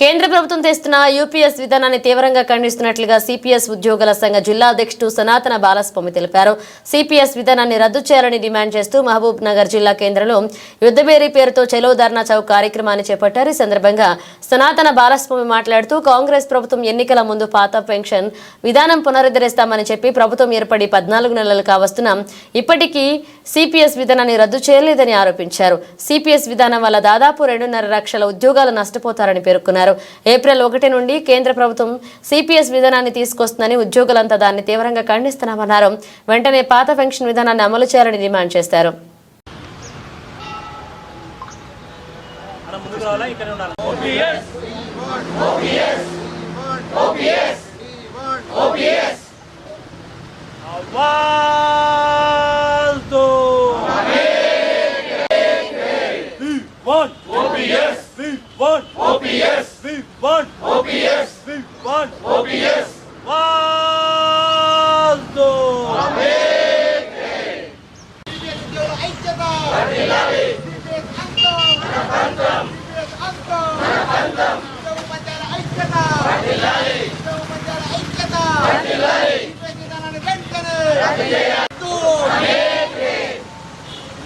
కేంద్ర ప్రభుత్వం తెస్తున్న యూపీఎస్ విధానాన్ని తీవ్రంగా ఖండిస్తున్నట్లుగా సిపిఎస్ ఉద్యోగుల సంఘ జిల్లా అధ్యక్షుడు సనాతన బాలస్వామి తెలిపారు. సిపిఎస్ విధానాన్ని రద్దు చేయాలని డిమాండ్ చేస్తూ మహబూబ్ నగర్ జిల్లా కేంద్రంలో యుద్ధబేరీ పేరుతో చలో ధర్నా చౌక్ కార్యక్రమాన్ని చేపట్టారు. ఈ సందర్భంగా సనాతన బాలస్వామి మాట్లాడుతూ కాంగ్రెస్ ప్రభుత్వం ఎన్నికల ముందు పాత పెన్షన్ విధానం పునరుద్ధరిస్తామని చెప్పి ప్రభుత్వం ఏర్పడి పద్నాలుగు నెలలు కావస్తున్నా ఇప్పటికీ సిపిఎస్ విధానాన్ని రద్దు చేయలేదని ఆరోపించారు. సిపిఎస్ విధానం వల్ల దాదాపు రెండున్నర లక్షల ఉద్యోగాలు నష్టపోతారని పేర్కొన్నారు. ఏప్రిల్ ఒకటి నుండి కేంద్ర ప్రభుత్వం సిపిఎస్ విధానాన్ని తీసుకొస్తుందని ఉద్యోగులంతా దాన్ని తీవ్రంగా ఖండిస్తున్నామన్నారు. వెంటనే పాత పెన్షన్ విధానాన్ని అమలు చేయాలని డిమాండ్ చేశారు. మనం ముందుకు రావాలా want OPS. one want OPS. We want OPS. We want OPS. Waldo. Amen.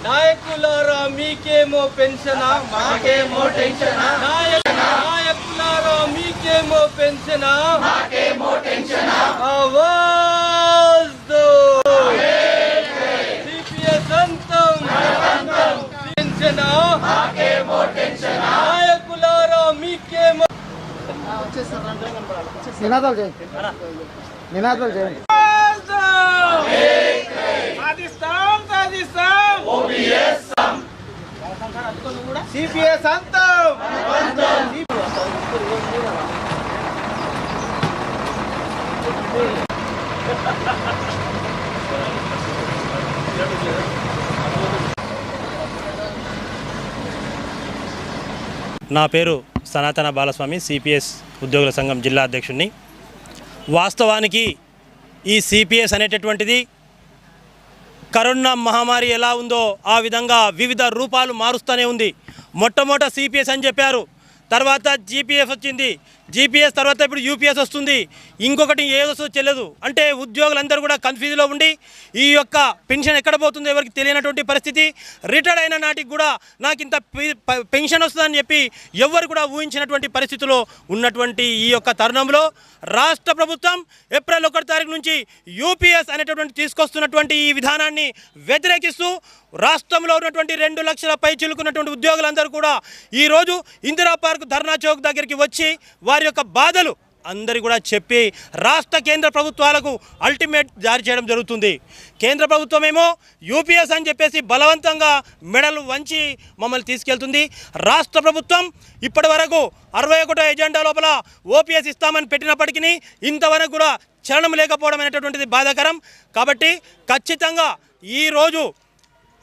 నాయకులారా మీకేమో పెన్షనా? మాకేమో టెన్షనా? నాయకులారా మీకేమో పెన్షనా? మాకేమో టెన్షనా? ఆవాజ్ దో సిపిఎస్ అంతం. పెన్షనా? మాకేమో టెన్షనా? నాయకులారా మీకేమో నినాదాలు చేయండి. నినాదాలు చేయండి. నా పేరు సనాతన బాలస్వామి సిపిఎస్ ఉద్యోగుల సంఘం జిల్లా అధ్యక్షుడిని వాస్తవానికి ఈ సిపిఎస్ అనేటటువంటిది కరోనా మహమ్మారి ఎలా ఉందో ఆ విధంగా వివిధ రూపాలు మారుస్తూనే ఉంది. మొట్టమొదట సిపిఎస్ అని చెప్పారు. తర్వాత జీపీఎస్ వచ్చింది. జీపీఎస్ తర్వాత ఇప్పుడు యూపీఎస్ వస్తుంది. ఇంకొకటి ఏదో తెలియదు. అంటే ఉద్యోగులందరూ కూడా కన్ఫ్యూజ్లో ఉండి ఈ యొక్క పెన్షన్ ఎక్కడ పోతుందో ఎవరికి తెలియనటువంటి పరిస్థితి. రిటైర్డ్ అయిన నాటికి కూడా నాకు ఇంత పెన్షన్ వస్తుందని చెప్పి ఎవరు కూడా ఊహించినటువంటి పరిస్థితిలో ఉన్నటువంటి ఈ యొక్క తరుణంలో రాష్ట్ర ప్రభుత్వం ఏప్రిల్ ఒకటి తారీఖు నుంచి యూపీఎస్ అనేటటువంటి తీసుకొస్తున్నటువంటి ఈ విధానాన్ని వ్యతిరేకిస్తూ రాష్ట్రంలో ఉన్నటువంటి రెండు లక్షల పై చిలుకున్నటువంటి ఉద్యోగులందరూ కూడా ఈరోజు ఇందిరా పార్క్ ధర్నా చౌక్ దగ్గరికి వచ్చి వారి యొక్క బాధలు అందరి కూడా చెప్పి రాష్ట్ర కేంద్ర ప్రభుత్వాలకు అల్టిమేట్ జారీ చేయడం జరుగుతుంది. కేంద్ర ప్రభుత్వం ఏమో యూపీఎస్ అని చెప్పేసి బలవంతంగా మెడలు వంచి మమ్మల్ని తీసుకెళ్తుంది. రాష్ట్ర ప్రభుత్వం ఇప్పటి వరకు అరవై ఒకటో ఎజెండా లోపల ఓపీఎస్ ఇస్తామని పెట్టినప్పటికీ ఇంతవరకు కూడా చలనం లేకపోవడం అనేటటువంటిది బాధాకరం. కాబట్టి ఖచ్చితంగా ఈరోజు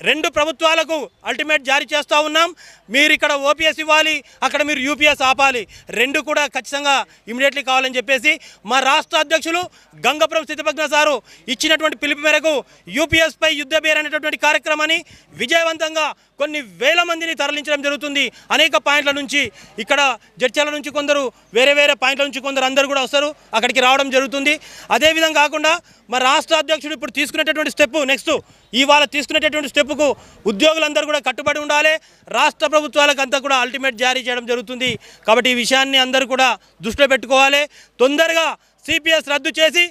రెండు ప్రభుత్వాలకు అల్టిమేట్ జారీ చేస్తూ ఉన్నాం. మీరు ఇక్కడ ఓపీఎస్ ఇవ్వాలి అక్కడ మీరు యూపీఎస్ ఆపాలి. రెండు కూడా ఖచ్చితంగా ఇమీడియట్లీ కావాలని చెప్పేసి మా రాష్ట్ర అధ్యక్షులు గంగపురం స్థితిపజ్ఞ సారు ఇచ్చినటువంటి పిలుపు మేరకు యూపీఎస్పై యుద్ధ బేర్ అనేటటువంటి కార్యక్రమాన్ని విజయవంతంగా కొన్ని వేల మందిని తరలించడం జరుగుతుంది. అనేక పాయింట్ల నుంచి ఇక్కడ జడ్చాల నుంచి కొందరు వేరే వేరే పాయింట్ల నుంచి కొందరు అందరూ కూడా వస్తారు. అక్కడికి రావడం జరుగుతుంది. అదేవిధంగా కాకుండా మా రాష్ట్ర అధ్యక్షుడు ఇప్పుడు తీసుకునేటటువంటి స్టెప్ నెక్స్ట్ ఇవాళ తీసుకునేటటువంటి స్టెప్కు ఉద్యోగులందరూ కూడా కట్టుబడి ఉండాలి. రాష్ట్ర ప్రభుత్వాలకు అంతా కూడా అల్టిమేట్ జారీ చేయడం జరుగుతుంది. కాబట్టి ఈ విషయాన్ని అందరూ కూడా దృష్టిలో పెట్టుకోవాలి. తొందరగా సిపిఎస్ రద్దు చేసి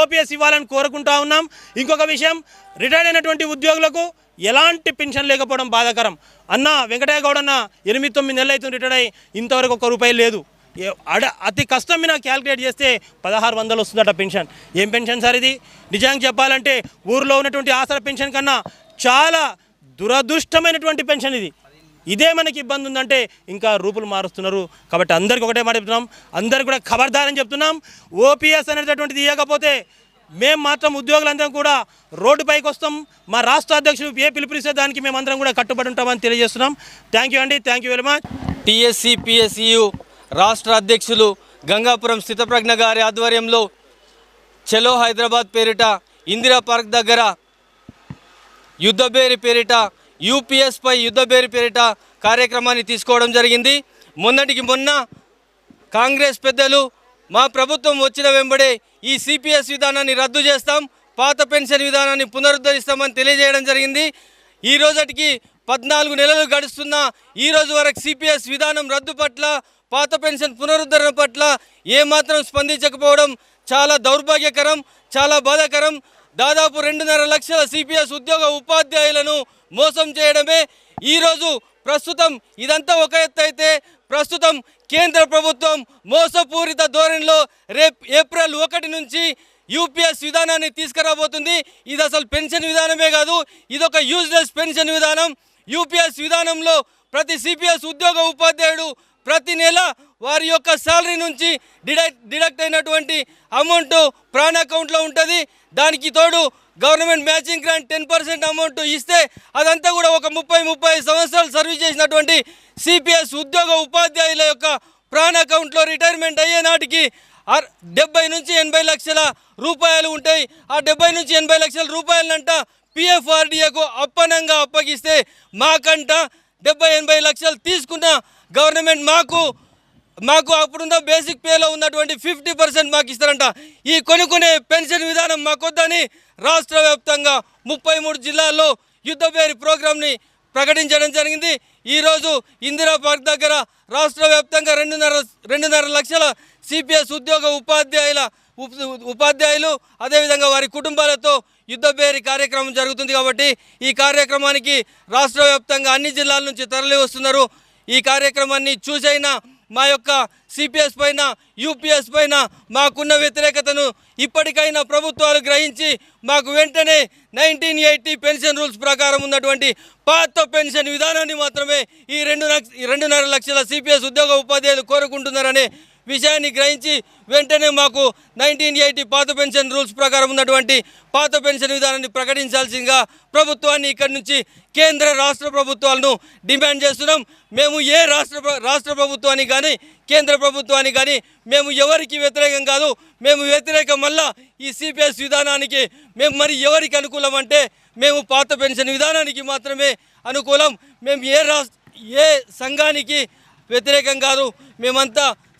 ఓపీఎస్ ఇవ్వాలని కోరుకుంటా ఉన్నాం. ఇంకొక విషయం రిటైర్డ్ అయినటువంటి ఉద్యోగులకు ఎలాంటి పెన్షన్ లేకపోవడం బాధాకరం? అన్న వెంకటయ్య గౌడ్ అన్న ఎనిమిది తొమ్మిది నెలలు అవుతుంది రిటైర్డ్ అయ్యి ఇంతవరకు ఒక్క రూపాయి లేదు. అడ అతి కష్టం మీద క్యాలిక్యులేట్ చేస్తే పదహారు వందలు వస్తుందట పెన్షన్. ఏం పెన్షన్ సార్ ఇది? నిజానికి చెప్పాలంటే ఊర్లో ఉన్నటువంటి ఆసరా పెన్షన్ కన్నా చాలా దురదృష్టమైనటువంటి పెన్షన్ ఇది. ఇదే మనకి ఇబ్బంది ఉందంటే ఇంకా రూపులు మారుస్తున్నారు. కాబట్టి అందరికి ఒకటే మాట చెప్తున్నాం. అందరు కూడా ఖబర్దారని చెప్తున్నాం. ఓపీఎస్ అనేటటువంటిది ఇవ్వకపోతే మేము మాత్రం ఉద్యోగులందరం కూడా రోడ్డుపైకి వస్తాం మా రాష్ట్ర అధ్యక్షుడు ఏ పిలుపునిస్తే దానికి మేమందరం కూడా కట్టుబడి ఉంటామని తెలియజేస్తున్నాం. థ్యాంక్ యూ అండి thank you very much TSC PSCU రాష్ట్ర అధ్యక్షులు గంగాపురం స్థితప్రజ్ఞ గారి ఆధ్వర్యంలో చెలో హైదరాబాద్ పేరిట ఇందిరా పార్క్ దగ్గర యుద్ధబేరి పేరిట యూపీఎస్పై యుద్ధబేరి పేరిట కార్యక్రమాన్ని తీసుకోవడం జరిగింది. మొన్నటికి మొన్న కాంగ్రెస్ పెద్దలు మా ప్రభుత్వం వచ్చిన వెంబడే ఈ సిపిఎస్ విధానాన్ని రద్దు చేస్తాం పాత పెన్షన్ విధానాన్ని పునరుద్ధరిస్తామని తెలియజేయడం జరిగింది. ఈ రోజటికి పద్నాలుగు నెలలు గడుస్తున్న ఈ రోజు వరకు సిపిఎస్ విధానం రద్దు పట్ల పాత పెన్షన్ పునరుద్ధరణ పట్ల ఏమాత్రం స్పందించకపోవడం చాలా దౌర్భాగ్యకరం చాలా బాధాకరం. దాదాపు రెండున్నర లక్షల సిపిఎస్ ఉద్యోగ ఉపాధ్యాయులను మోసం చేయడమే. ఈరోజు ప్రస్తుతం ఇదంతా ఒక ఎత్తు అయితే ప్రస్తుతం కేంద్ర ప్రభుత్వం మోసపూరిత ధోరణిలో రేపు ఏప్రిల్ ఒకటి నుంచి యూపీఎస్ విధానాన్ని తీసుకురాబోతుంది. ఇది అసలు పెన్షన్ విధానమే కాదు ఇదొక యూజ్లెస్ పెన్షన్ విధానం. యూపీఎస్ విధానంలో ప్రతి సిపిఎస్ ఉద్యోగ ఉపాధ్యాయుడు ప్రతి నెల వారి యొక్క శాలరీ నుంచి డిడక్ట్ డిడక్ట్ అయినటువంటి అమౌంట్ ప్రాణ అకౌంట్లో ఉంటుంది. దానికి తోడు government matching grant ten percent amount ఇస్తే అదంతా కూడా ఒక ముప్పై ముప్పై సంవత్సరాలు సర్వీస్ చేసినటువంటి సిపిఎస్ ఉద్యోగ ఉపాధ్యాయుల యొక్క ప్రాణ అకౌంట్లో రిటైర్మెంట్ అయ్యే నాటికి అర్- డెబ్బై నుంచి ఎనభై లక్షల రూపాయలు ఉంటాయి. ఆ డెబ్బై నుంచి ఎనభై లక్షల రూపాయలనంట పిఎఫ్ఆర్డీఏకు అప్పనంగా అప్పగిస్తే మాకంట డెబ్బై ఎనభై లక్షలు తీసుకున్న గవర్నమెంట్ మాకు మాకు అప్పుడున్న బేసిక్ పేలో ఉన్నటువంటి ఫిఫ్టీ పర్సెంట్ మాకు ఇస్తారంట. ఈ కొనుక్కునే పెన్షన్ విధానం మాకొద్దని రాష్ట్ర వ్యాప్తంగా ముప్పై మూడు జిల్లాల్లో యుద్ధ పేరు ప్రోగ్రాంని ప్రకటించడం జరిగింది. ఈరోజు ఇందిరా పార్క్ దగ్గర రాష్ట్ర వ్యాప్తంగా రెండున్నర రెండున్నర లక్షల సిపిఎస్ ఉద్యోగ ఉపాధ్యాయుల ఉపాధ్యాయులు అదేవిధంగా వారి కుటుంబాలతో యుద్ధ బేరి కార్యక్రమం జరుగుతుంది కాబట్టి ఈ కార్యక్రమానికి రాష్ట్ర వ్యాప్తంగా అన్ని జిల్లాల నుంచి తరలి వస్తున్నారు ఈ కార్యక్రమాన్ని చూసైనా మా యొక్క సిపిఎస్ పైన యూపీఎస్ పైన మాకున్న వ్యతిరేకతను ఇప్పటికైనా ప్రభుత్వాలు గ్రహించి మాకు వెంటనే నైన్టీన్ ఎయిటీ పెన్షన్ రూల్స్ ప్రకారం ఉన్నటువంటి పాత పెన్షన్ విధానాన్ని మాత్రమే ఈ రెండు లక్ష రెండున్నర లక్షల సిపిఎస్ ఉద్యోగ ఉపాధ్యాయులు కోరుకుంటున్నారనే విషయాన్ని గ్రహించి వెంటనే మాకు నైన్టీన్ ఎయిటీ పాత పెన్షన్ రూల్స్ ప్రకారం ఉన్నటువంటి పాత పెన్షన్ విధానాన్ని ప్రకటించాల్సిందిగా ప్రభుత్వాన్ని ఇక్కడి నుంచి కేంద్ర రాష్ట్ర ప్రభుత్వాలను డిమాండ్ చేస్తున్నాం. మేము ఏ రాష్ట్ర రాష్ట్ర ప్రభుత్వానికి కానీ కేంద్ర ప్రభుత్వానికి కానీ మేము ఎవరికి వ్యతిరేకం కాదు. మేము వ్యతిరేకం వల్ల ఈ సిపిఎస్ విధానానికి మేము మరి ఎవరికి అనుకూలం అంటే మేము పాత పెన్షన్ విధానానికి మాత్రమే అనుకూలం. మేము ఏ రాష్ట్ర ఏ సంఘానికి వ్యతిరేకం కాదు. మేమంతా